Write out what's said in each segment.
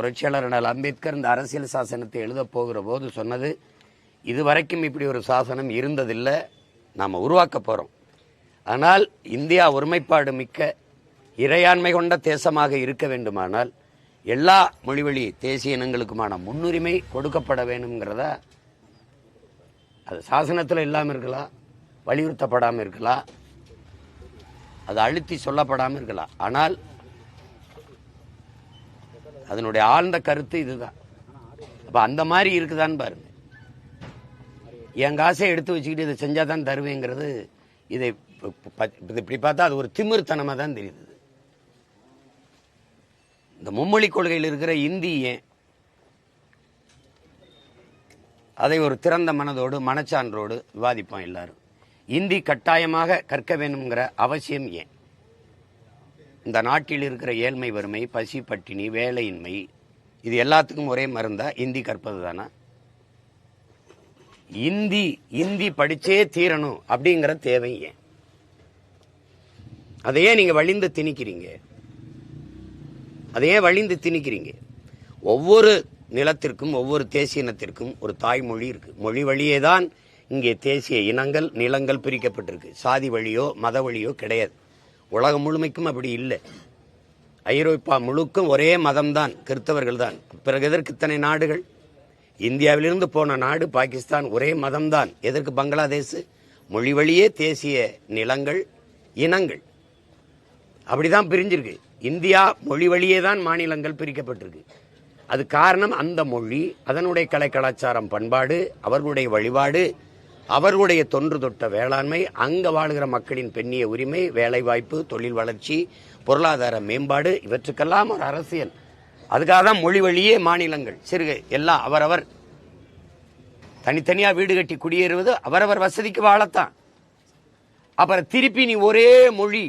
புரட்சியாளர் அண்ணல் அம்பேத்கர் இந்த அரசியல் சாசனத்தை எழுதப் போகிற போது சொன்னது இதுவரைக்கும் இப்படி ஒரு சாசனம் இருந்ததில்லை நாம் உருவாக்க போகிறோம் ஆனால் இந்தியா ஒருமைப்பாடு மிக்க இறையாண்மை கொண்ட தேசமாக இருக்க வேண்டுமானால் எல்லா மொழிவழி தேசிய இனங்களுக்குமான முன்னுரிமை கொடுக்கப்பட வேணுங்கிறத அது சாசனத்தில் இல்லாமல் இருக்கலாம் வலியுறுத்தப்படாமல் இருக்கலாம் அது அழுத்தி சொல்லப்படாமல் இருக்கலாம். ஆனால் அதனுடைய ஆழ்ந்த கருத்து இதுதான். அப்ப அந்த மாதிரி இருக்குதான்னு பாருங்க. என் காசை எடுத்து வச்சுக்கிட்டு இதை செஞ்சா தான் தருவேங்கிறது இதை இப்படி பார்த்தா அது ஒரு திமிர்த்தனமாக தான் தெரியுது. இந்த மும்மொழி கொள்கையில் இருக்கிற இந்தி ஏன் அதை ஒரு திறந்த மனதோடு மனச்சான்றோடு விவாதிப்போம் எல்லாரும். இந்தி கட்டாயமாக கற்க வேணுங்கிற அவசியம் ஏன்? இந்த நாட்டில் இருக்கிற ஏழ்மை வறுமை பசி பட்டினி வேலையின்மை இது எல்லாத்துக்கும் ஒரே மருந்தா இந்தி கற்பது தானா? இந்தி இந்தி படிச்சே தீரணும் அப்படிங்கிற தேவை ஏன்? அதையே நீங்க வழிந்து திணிக்கிறீங்க? அதையே வழிந்து திணிக்கிறீங்க? ஒவ்வொரு நிலத்திற்கும் ஒவ்வொரு தேசிய இனத்திற்கும் ஒரு தாய்மொழி இருக்கு. மொழி வழியே தான் இங்கே தேசிய இனங்கள் நிலங்கள் பிரிக்கப்பட்டிருக்கு. சாதி வழியோ மத வழியோ கிடையாது. உலகம் முழுமைக்கும் அப்படி இல்லை. ஐரோப்பா முழுக்கும் ஒரே மதம்தான் கிறித்தவர்கள் தான் பிறகு எதற்கு இத்தனை நாடுகள்? இந்தியாவிலிருந்து போன நாடு பாகிஸ்தான் ஒரே மதம்தான். எதற்கு பங்களாதேஷ் மொழி வழியே தேசிய நிலங்கள் இனங்கள். அப்படிதான் பிரிஞ்சிருக்கு. இந்தியா மொழி வழியே தான் மாநிலங்கள் பிரிக்கப்பட்டிருக்கு. அது காரணம் அந்த மொழி அதனுடைய கலை கலாச்சாரம் பண்பாடு அவர்களுடைய வழிபாடு அவர்களுடைய தொன்று தொட்ட வேளாண்மை அங்க வாழுகிற மக்களின் பெண்ணிய உரிமை வேலைவாய்ப்பு தொழில் வளர்ச்சி பொருளாதார மேம்பாடு இவற்றுக்கெல்லாம் ஒரு அரசியல். அதுக்காக தான் மொழி வழியே மாநிலங்கள். சிறுகை எல்லாம் அவரவர். தனித்தனியாக வீடு கட்டி குடியேறுவது அவரவர் வசதிக்கு வாழத்தான். அப்புறம் திருப்பி நீ ஒரே மொழி.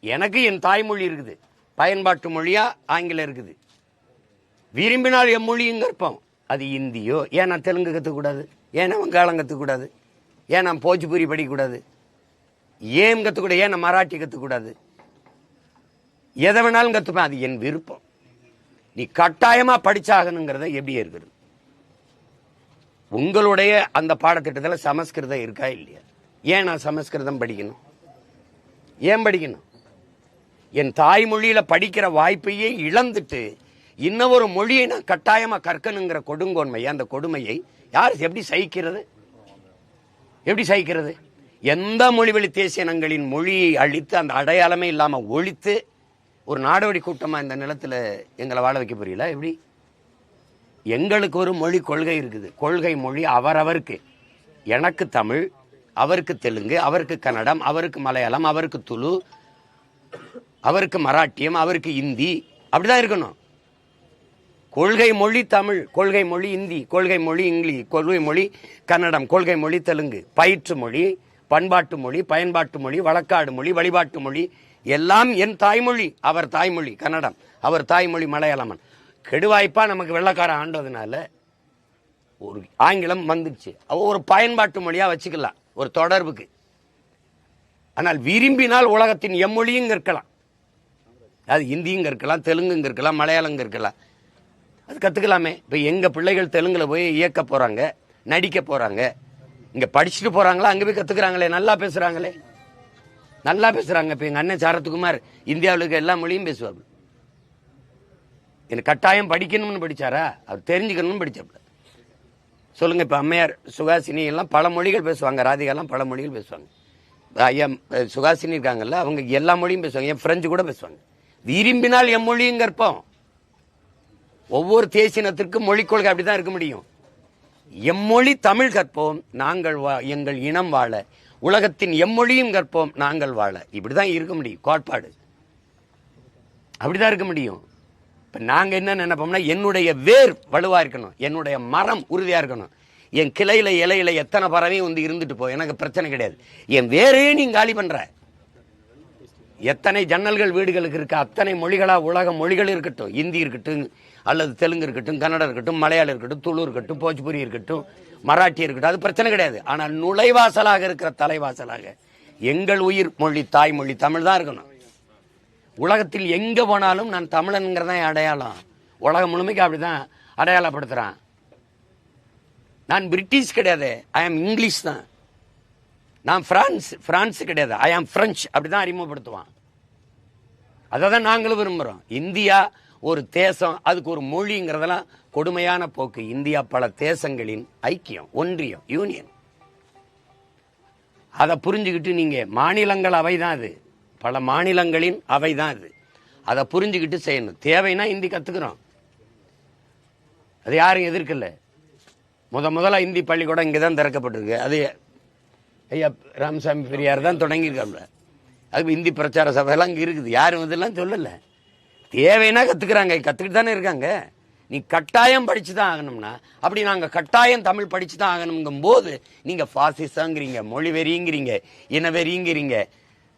எனக்கு என் தாய்மொழி இருக்குது. பயன்பாட்டு மொழியா ஆங்கிலம் இருக்குது. விரும்பினால் எம்மொழியும் கற்போம். அது இந்தியோ? ஏன் நான் தெலுங்கு கற்றுக்கூடாது ஏன் வங்காளம் கற்றுக்கூடாது ஏன் நான் போஜ்பூரி படிக்கக்கூடாது? ஏன் கற்றுக்கூடாது ஏன் நான் மராட்டி கற்றுக்கூடாது எதை வேணாலும் கற்றுப்பேன் அது என் விருப்பம். நீ கட்டாயமாக படிச்சாகணுங்கிறத எப்படி இருக்கிறது உங்களுடைய அந்த பாடத்திட்டத்தில் சமஸ்கிருதம் இருக்கா இல்லையா? ஏன் நான் சமஸ்கிருதம் படிக்கணும்? ஏன் படிக்கணும்? என் தாய்மொழியில் படிக்கிற வாய்ப்பையே இழந்துட்டு இன்னொரு மொழியை நான் கட்டாயமாக கற்கணுங்கிற கொடுங்கோன்மையை அந்த கொடுமையை யார் எப்படி சகிக்கிறது? எப்படி சகிக்கிறது? எந்த மொழிவழி தேசியனங்களின் மொழியை அழித்து அந்த அடையாளமே இல்லாமல் ஒழித்து ஒரு நாடோடி கூட்டமாக இந்த நிலத்தில் எங்களை வாழ வைக்க புரியல எப்படி? எங்களுக்கு ஒரு மொழி கொள்கை இருக்குது. கொள்கை மொழி அவரவருக்கு. எனக்கு தமிழ் அவருக்கு தெலுங்கு அவருக்கு கன்னடம் அவருக்கு மலையாளம் அவருக்கு துளு அவருக்கு மராட்டியம் அவருக்கு இந்தி அப்படிதான் இருக்கணும். கொள்கை மொழி தமிழ் கொள்கை மொழி இந்தி கொள்கை மொழி இங்கிலீஷ் கொள்கை மொழி கன்னடம் கொள்கை மொழி தெலுங்கு பயிற்று மொழி பண்பாட்டு மொழி பயன்பாட்டு மொழி வழக்காடு மொழி வழிபாட்டு மொழி எல்லாம் என் தாய்மொழி அவர் தாய்மொழி கன்னடம் அவர் தாய்மொழி மலையாளமன். கெடுவாய்ப்பா நமக்கு வெள்ளக்காரன் ஆண்டதுனால ஒரு ஆங்கிலம் வந்துடுச்சு. ஒரு பயன்பாட்டு மொழியாக வச்சுக்கலாம் ஒரு தொடர்புக்கு. ஆனால் விரும்பினால் உலகத்தின் எம்மொழியும் கற்கலாம் அது இந்தியும் கற்கலாம் தெலுங்குங்க இருக்கலாம் மலையாளங்க இருக்கலாம். அது கற்றுக்கலாமே இப்போ எங்கள் பிள்ளைகள் தெலுங்கில் போய் இயக்க போகிறாங்க நடிக்க போகிறாங்க இங்கே படிச்சுட்டு போகிறாங்களா அங்கே போய் கற்றுக்குறாங்களே நல்லா பேசுகிறாங்களே நல்லா பேசுகிறாங்க இப்போ எங்கள் அண்ணன் சரத்குமார் இந்தியாவில் இருக்க எல்லா மொழியும் பேசுவார் எனக்கு கட்டாயம் படிக்கணும்னு படிச்சாரா? அவர் தெரிஞ்சுக்கணும்னு படிச்சாப்புல. சொல்லுங்கள் இப்போ அம்மையார் சுகாசினி எல்லாம் பல மொழிகள் பேசுவாங்க. ராதிகாலாம் பல மொழிகள் பேசுவாங்க. ஐயா சுகாசினி இருக்காங்கல்ல அவங்க எல்லா மொழியும் பேசுவாங்க. என் ஃப்ரெஞ்சு கூட பேசுவாங்க. விரும்பினால் எம் மொழியும் கற்போம். ஒவ்வொரு தேசினத்திற்கும் மொழிக் கொள்கை அப்படிதான் இருக்க முடியும். எம்மொழி தமிழ் கற்போம் நாங்கள் வா- எங்கள் இனம் வாழ. உலகத்தின் எம்மொழியும் கற்போம் நாங்கள் வாழ. இப்படிதான் இருக்க முடியும் கோட்பாடு. அப்படிதான் இருக்க முடியும். இப்ப நாங்க என்ன நினைப்போம்னா என்னுடைய வேர் வலுவா இருக்கணும் என்னுடைய மரம் உறுதியா இருக்கணும். என் கிளையில இலையில எத்தனை பறவையும் வந்து இருந்துட்டு போ எனக்கு பிரச்சனை கிடையாது. என் வேரையே நீ காலி பண்ற. எத்தனை ஜன்னல்கள் வீடுகளுக்கு இருக்கா அத்தனை மொழிகளாக உலக மொழிகள் இருக்கட்டும். இந்தி இருக்கட்டும் அல்லது தெலுங்கு இருக்கட்டும் கன்னடம் இருக்கட்டும் மலையாளம் இருக்கட்டும் துளு இருக்கட்டும் போஜ்புரி இருக்கட்டும் மராட்டி இருக்கட்டும் அது பிரச்சனை கிடையாது. ஆனால் நுழைவாசலாக இருக்கிற தலைவாசலாக எங்கள் உயிர் மொழி தாய்மொழி தமிழ் தான் இருக்கணும். உலகத்தில் எங்கே போனாலும் நான் தமிழனுங்கிறத அடையாளம். உலகம் முழுமைக்கு அப்படிதான் அடையாளப்படுத்துகிறான் நான் பிரிட்டிஷ் கிடையாது ஐ ஆம் இங்கிலீஷ் தான். நான் பிரான்ஸ் பிரான்ஸ் கிடையாது. ஐ ஆம் பிரெஞ்சு அப்படிதான் அறிமுகப்படுத்துவான். அதை தான் நாங்களும் விரும்புகிறோம் இந்தியா ஒரு தேசம் அதுக்கு ஒரு மொழிங்கிறதெல்லாம் கொடுமையான போக்கு. இந்தியா பல தேசங்களின் ஐக்கியம் ஒன்றியம் யூனியன் அதை புரிஞ்சுக்கிட்டு நீங்க மாநிலங்கள் அவை தான் அது. பல மாநிலங்களின் அவை தான் அது. அதை புரிஞ்சுக்கிட்டு செய்யணும். தேவைன்னா இந்தி கத்துக்கிறோம். அது யாரும் எதிர்க்கல. முத முதல்ல இந்தி பள்ளிக்கூடம் இங்கே தான் திறக்கப்பட்டிருக்கு. அது ஐயா ராமசாமி பெரியார் தான் தொடங்கியிருக்காப்ல அது இந்தி பிரச்சார சபையெல்லாம் இங்கே இருக்குது. யாரும் இதெல்லாம் சொல்லலை. தேவைன்னா கற்றுக்குறாங்க கற்றுக்கிட்டு தானே இருக்காங்க. நீ கட்டாயம் படித்து தான் ஆகணும்னா அப்படி நாங்கள் கட்டாயம் தமிழ் படிச்சு தான் ஆகணுங்கும் போது நீங்கள் ஃபாசிசங்கிறீங்க மொழி வெறிங்கிறீங்க இன வெறிங்கிறீங்க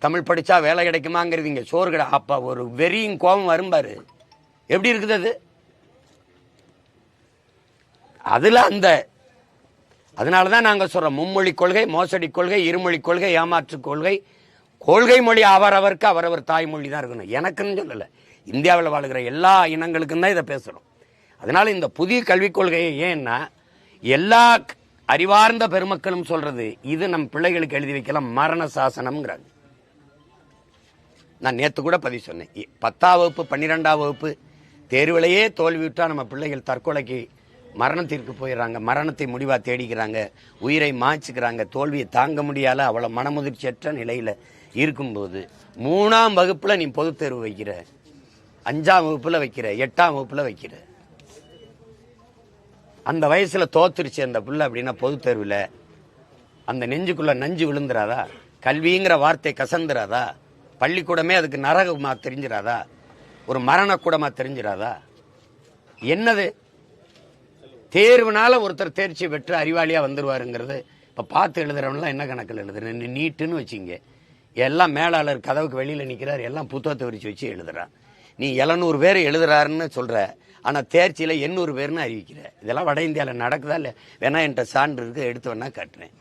தமிழ் படித்தா வேலை கிடைக்குமாங்கிறீங்க சோறு கிட அப்போ ஒரு வெறியும் கோபம் வரும்பாரு எப்படி இருக்குது அது? அதில் அந்த அதனால தான் நாங்கள் சொல்கிறோம் மும்மொழி கொள்கை மோசடி கொள்கை இருமொழி கொள்கை ஏமாற்று கொள்கை கொள்கை மொழி அவரவருக்கு அவரவர் தாய்மொழி தான் இருக்கணும். எனக்குன்னு சொல்லலை. இந்தியாவில் வாழ்கிற எல்லா இனங்களுக்கும் தான் இதை பேசுகிறோம் அதனால் இந்த புதிய கல்விக் கொள்கையை ஏன்னா எல்லா அறிவார்ந்த பெருமக்களும் சொல்கிறது இது நம் பிள்ளைகளுக்கு எழுதி வைக்கலாம் மரண சாசனம்ங்கிறாங்க. நான் நேற்று கூட பதிவு சொன்னேன். பத்தாம் வகுப்பு பன்னிரெண்டாம் வகுப்பு தேர்விலேயே தோல்வியுற்றால் நம்ம பிள்ளைகள் தற்கொலைக்கு மரணத்திற்கு போயிடுறாங்க. மரணத்தை முடிவாக தேடிக்கிறாங்க. உயிரை மாய்ச்சிக்கிறாங்க. தோல்வியை தாங்க முடியாத அவ்வளோ மனமுதிர்ச்சியற்ற நிலையில் இருக்கும்போது மூணாம் வகுப்பில் நீ பொதுத் தேர்வு வைக்கிற. அஞ்சாம் வகுப்பில் வைக்கிற. எட்டாம் வகுப்பில் வைக்கிற. அந்த வயசில் தோத்துருச்சு அந்த பிள்ளை அப்படின்னா பொதுத் தேர்வில். அந்த நெஞ்சுக்குள்ள நஞ்சு விழுந்துராதா? கல்விங்கிற வார்த்தை கசந்துராதா? பள்ளிக்கூடமே அதுக்கு நரகமாக தெரிஞ்சிடாதா ஒரு மரணக்கூடமாக தெரிஞ்சிடாதா என்னது? தேர்வுனால ஒருத்தர் தேர்ச்சி பெற்று அறிவாளியாக வந்துடுவாருங்கிறது இப்போ பார்த்து எழுதுறவன்லாம் என்ன கணக்கில் எழுதுறேன் நீட்டுன்னு வச்சிங்க. எல்லாம் மேலாளர் கதவுக்கு வெளியில் நிற்கிறார் எல்லாம் புத்தகத்தை விரிச்சு வச்சு எழுதுறான் நீ எழுநூறு பேர் எழுதுறாருன்னு சொல்கிற ஆனால் தேர்ச்சியில் எண்ணூறு பேர்னு அறிவிக்கிற. இதெல்லாம் வட இந்தியாவில் நடக்குதா இல்லை? வேணா என்கிட்ட சான்று இருக்கு எடுத்து வேணா காட்டுறேன்.